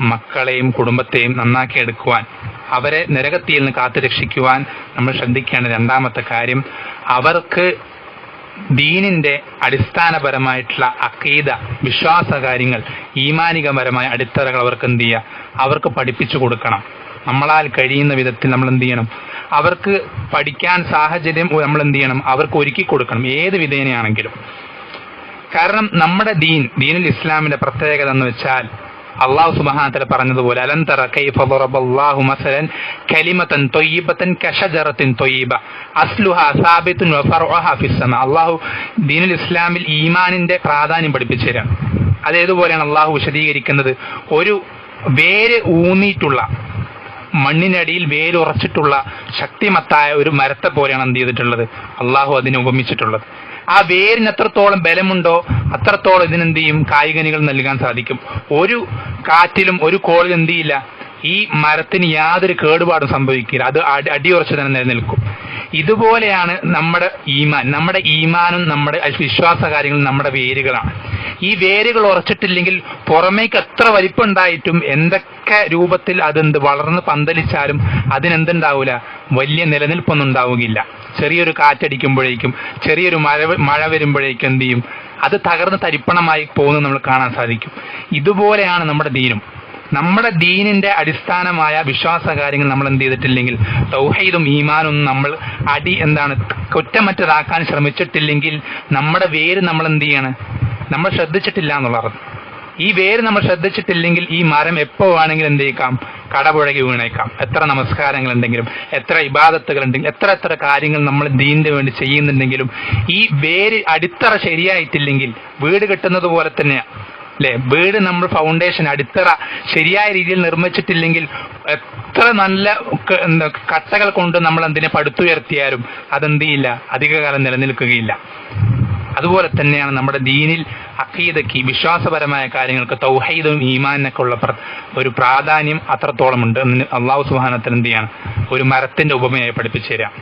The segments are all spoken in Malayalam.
മക്കളെയും കുടുംബത്തെയും നന്നാക്കി എടുക്കുവാൻ അവരെ നരകത്തിയിൽ നിന്ന് കാത്തു രക്ഷിക്കുവാൻ നമ്മൾ ശ്രദ്ധിക്കേണ്ട രണ്ടാമത്തെ കാര്യം അവർക്ക് ദീനിന്റെ അടിസ്ഥാനപരമായിട്ടുള്ള അക്കീത വിശ്വാസ കാര്യങ്ങൾ ഈമാനികപരമായ അടിത്തറകൾ അവർക്ക് എന്ത് ചെയ്യുക? അവർക്ക് പഠിപ്പിച്ചു കൊടുക്കണം. നമ്മളാൽ കഴിയുന്ന വിധത്തിൽ നമ്മൾ എന്ത് ചെയ്യണം? അവർക്ക് പഠിക്കാൻ സാഹചര്യം നമ്മൾ എന്ത് ചെയ്യണം? അവർക്ക് ഒരുക്കി കൊടുക്കണം ഏത് വിധേനയാണെങ്കിലും. കാരണം നമ്മുടെ ദീൻ ദീനുൽ ഇസ്ലാമിന്റെ പ്രത്യേകത എന്ന് വെച്ചാൽ അള്ളാഹു സുബഹാനത്തല പറഞ്ഞതുപോലെ അലന്തറ കൈഫു മസലൻ കലിമത്തൻ തൊയ്യബത്തൻ കഷജറത്തിൻ തൊയ്യബ അസ്ലുഹ സാബിത്തുൻ ഫിസ്സമ അള്ളാഹു ദീനുൽ ഇസ്ലാമിൽ ഈമാനിന്റെ പ്രാധാന്യം പഠിപ്പിച്ചു തരാം. അതേതുപോലെയാണ് അള്ളാഹു വിശദീകരിക്കുന്നത്? ഒരു വേര് ഊന്നിയിട്ടുള്ള മണ്ണിനടിയിൽ വേരുറച്ചിട്ടുള്ള ശക്തിമത്തായ ഒരു മരത്തെ പോലെയാണ് എന്ത് ചെയ്തിട്ടുള്ളത്? അള്ളാഹു അതിനെ ഉപമിച്ചിട്ടുള്ളത്. ആ വേരിന് എത്രത്തോളം ബലമുണ്ടോ അത്രത്തോളം ഇതിനെന്ത് ചെയ്യും? കായികനികൾ നൽകാൻ സാധിക്കും. ഒരു കാറ്റിലും ഒരു കോളിൽ എന്ത് ചെയ്യില്ല? ഈ മരത്തിന് യാതൊരു കേടുപാടും സംഭവിക്കില്ല. അത് അടി അടിയുറച്ച് തന്നെ നിലനിൽക്കും. ഇതുപോലെയാണ് നമ്മുടെ ഈമാൻ. നമ്മുടെ ഈമാനും നമ്മുടെ വിശ്വാസ കാര്യങ്ങളും നമ്മുടെ വേരുകളാണ്. ഈ വേരുകൾ ഉറച്ചിട്ടില്ലെങ്കിൽ പുറമേക്ക് എത്ര വലിപ്പുണ്ടായിട്ടും എന്തൊക്കെ രൂപത്തിൽ അതെന്ത് വളർന്ന് പന്തലിച്ചാലും അതിനെന്തുണ്ടാവില്ല വലിയ നിലനിൽപ്പൊന്നും ഉണ്ടാവുകയില്ല. ചെറിയൊരു കാറ്റടിക്കുമ്പോഴേക്കും ചെറിയൊരു മഴ മഴ വരുമ്പോഴേക്കും എന്ത് ചെയ്യും? അത് തകർന്ന് തരിപ്പണമായി പോകുന്നത് നമ്മൾ കാണാൻ സാധിക്കും. ഇതുപോലെയാണ് നമ്മുടെ ദീനും. നമ്മുടെ ദീനിന്റെ അടിസ്ഥാനമായ വിശ്വാസ കാര്യങ്ങൾ നമ്മൾ എന്ത് ചെയ്തിട്ടില്ലെങ്കിൽ തൗഹീദും ഈമാനും നമ്മൾ അടി എന്താണ് കുറ്റമറ്റതാക്കാൻ ശ്രമിച്ചിട്ടില്ലെങ്കിൽ നമ്മുടെ വേര് നമ്മൾ എന്ത് ചെയ്യാണ്? നമ്മൾ ശ്രദ്ധിച്ചിട്ടില്ല എന്നുള്ളത് ഈ വേര് നമ്മൾ ശ്രദ്ധിച്ചിട്ടില്ലെങ്കിൽ ഈ മരം എപ്പോ വേണമെങ്കിലും എന്ത് ചെയ്യിക്കാം? കടപുഴകി വീണേക്കാം. എത്ര നമസ്കാരങ്ങൾ ഉണ്ടെങ്കിലും എത്ര ഇബാദത്തുകൾ ഉണ്ടെങ്കിലും എത്ര എത്ര കാര്യങ്ങൾ നമ്മൾ ദീനിന് വേണ്ടി ചെയ്യുന്നുണ്ടെങ്കിലും ഈ വേര് അടിത്തറ ശരിയായിട്ടില്ലെങ്കിൽ വീട് കിട്ടുന്നത് പോലെ തന്നെയാണ് അല്ലെ? വീട് നമ്മൾ ഫൗണ്ടേഷൻ അടിത്തറ ശരിയായ രീതിയിൽ നിർമ്മിച്ചിട്ടില്ലെങ്കിൽ എത്ര നല്ല കട്ടകൾ കൊണ്ട് നമ്മൾ എന്തിനെ പടുത്തുയർത്തിയാലും അതെന്ത് ചെയ്യില്ല? അധികകാലം നിലനിൽക്കുകയില്ല. അതുപോലെ തന്നെയാണ് നമ്മുടെ ദീനിൽ അക്കീതയ്ക്ക് വിശ്വാസപരമായ കാര്യങ്ങൾക്ക് തൗഹീദും ഈമാനൊക്കെ ഉള്ള ഒരു പ്രാധാന്യം അത്രത്തോളം ഉണ്ട്. അള്ളാഹു സുഹാനത്തിന് എന്ത് ചെയ്യണം ഒരു മരത്തിന്റെ ഉപമയായി പഠിപ്പിച്ചു തരാം.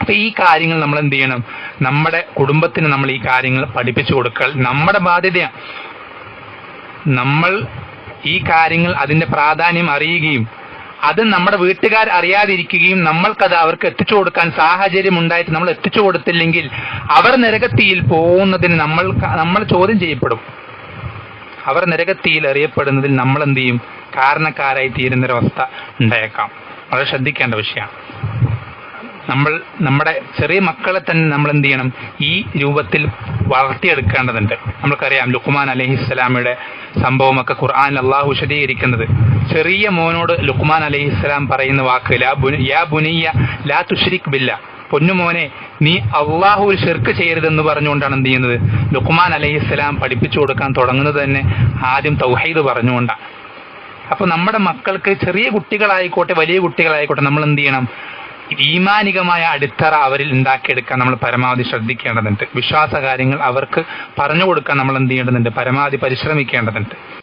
അപ്പൊ ഈ കാര്യങ്ങൾ നമ്മൾ എന്ത് ചെയ്യണം? നമ്മുടെ കുടുംബത്തിന് നമ്മൾ ഈ കാര്യങ്ങൾ പഠിപ്പിച്ചു കൊടുക്കൽ നമ്മുടെ ബാധ്യതയാണ്. നമ്മൾ ഈ കാര്യങ്ങൾ അതിന്റെ പ്രാധാന്യം അറിയുകയും അത് നമ്മുടെ വീട്ടുകാർ അറിയാതിരിക്കുകയും നമ്മൾക്കത് അവർക്ക് എത്തിച്ചു കൊടുക്കാൻ സാഹചര്യം ഉണ്ടായിട്ട് നമ്മൾ എത്തിച്ചു കൊടുത്തില്ലെങ്കിൽ അവർ നരകത്തിയിൽ പോകുന്നതിന് നമ്മൾ നമ്മൾ ചോദ്യം ചെയ്യപ്പെടും. അവർ നരകത്തിയിൽ അറിയപ്പെടുന്നതിൽ നമ്മൾ എന്ത് ചെയ്യും? കാരണക്കാരായി തീരുന്നൊരവസ്ഥ ഉണ്ടായേക്കാം. വളരെ ശ്രദ്ധിക്കേണ്ട വിഷയമാണ്. നമ്മൾ നമ്മുടെ ചെറിയ മക്കളെ തന്നെ നമ്മൾ എന്ത് ചെയ്യണം? ഈ രൂപത്തിൽ വളർത്തിയെടുക്കേണ്ടതുണ്ട്. നമ്മൾക്കറിയാം ലുക്മാൻ അലഹിസ്സലാമയുടെ സംഭവമൊക്കെ ഖുർആൻ അള്ളാഹു വിശദീകരിക്കുന്നത്. ചെറിയ മോനോട് ലുക്മാൻ അലഹിസ്സലാം പറയുന്ന വാക്ക് ലാ ബുന- യാ ബുനിയ ലാ തുഷ്രിക് ബില്ല. പൊന്നുമോനെ നീ അള്ളാഹു ഒരു ഷിർക്ക് ചെയ്യരുതെന്ന് പറഞ്ഞുകൊണ്ടാണ് എന്ത് ചെയ്യുന്നത്? ലുക്മാൻ അലഹിസ്സലാം പഠിപ്പിച്ചു കൊടുക്കാൻ തുടങ്ങുന്നത് തന്നെ ആദ്യം തൗഹീദ് പറഞ്ഞുകൊണ്ടാണ്. അപ്പൊ നമ്മുടെ മക്കൾക്ക് ചെറിയ കുട്ടികളായിക്കോട്ടെ വലിയ കുട്ടികളായിക്കോട്ടെ നമ്മൾ എന്ത് ചെയ്യണം? ഈമാനികമായ അടിത്തറ അവരിൽ ഉണ്ടാക്കിയെടുക്കാൻ നമ്മൾ പരമാവധി ശ്രദ്ധിക്കേണ്ടതുണ്ട്. വിശ്വാസ കാര്യങ്ങൾ അവർക്ക് പറഞ്ഞു കൊടുക്കാൻ നമ്മൾ എന്ത് ചെയ്യേണ്ടതുണ്ട്? പരമാവധി പരിശ്രമിക്കേണ്ടതുണ്ട്.